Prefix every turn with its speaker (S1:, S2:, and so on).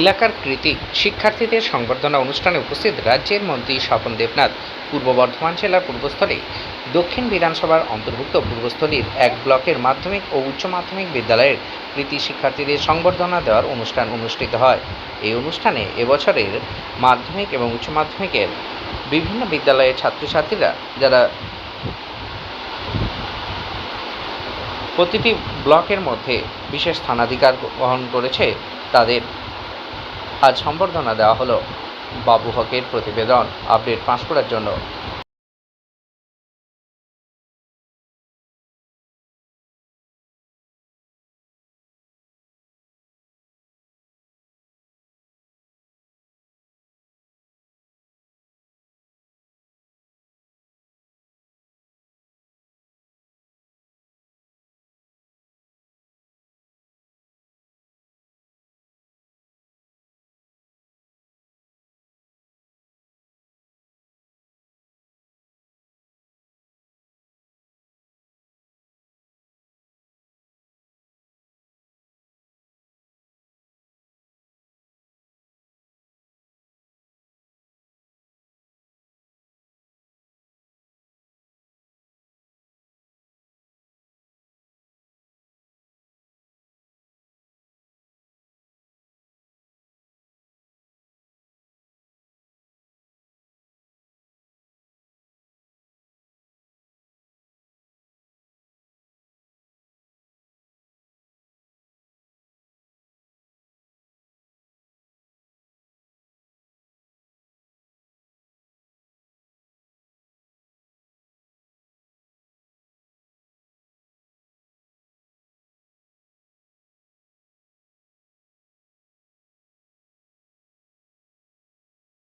S1: এলাকার কৃতি শিক্ষার্থীদের সংবর্ধনা অনুষ্ঠানে উপস্থিত রাজ্যের মন্ত্রী স্বপন দেবনাথ, পূর্ব বর্ধমান জেলার পূর্বস্থলী, দক্ষিণ বিধানসভার অন্তর্ভুক্ত পূর্বস্থলীর এক ব্লকের মাধ্যমিক ও উচ্চ মাধ্যমিক বিদ্যালয়ের কৃতি শিক্ষার্থীদের সংবর্ধনা দেওয়ার অনুষ্ঠান অনুষ্ঠিত হয়। এই অনুষ্ঠানে এবছরের মাধ্যমিক এবং উচ্চ মাধ্যমিকের বিভিন্ন বিদ্যালয়ের ছাত্রছাত্রীরা, যারা প্রতিটি ব্লকের মধ্যে বিশেষ স্থানাধিকার গ্রহণ করেছে, তাদের আজ সম্বর্ধনা দেওয়া হলো বাবু হকের প্রতিবেদন আপডেট পাশ করার জন্য।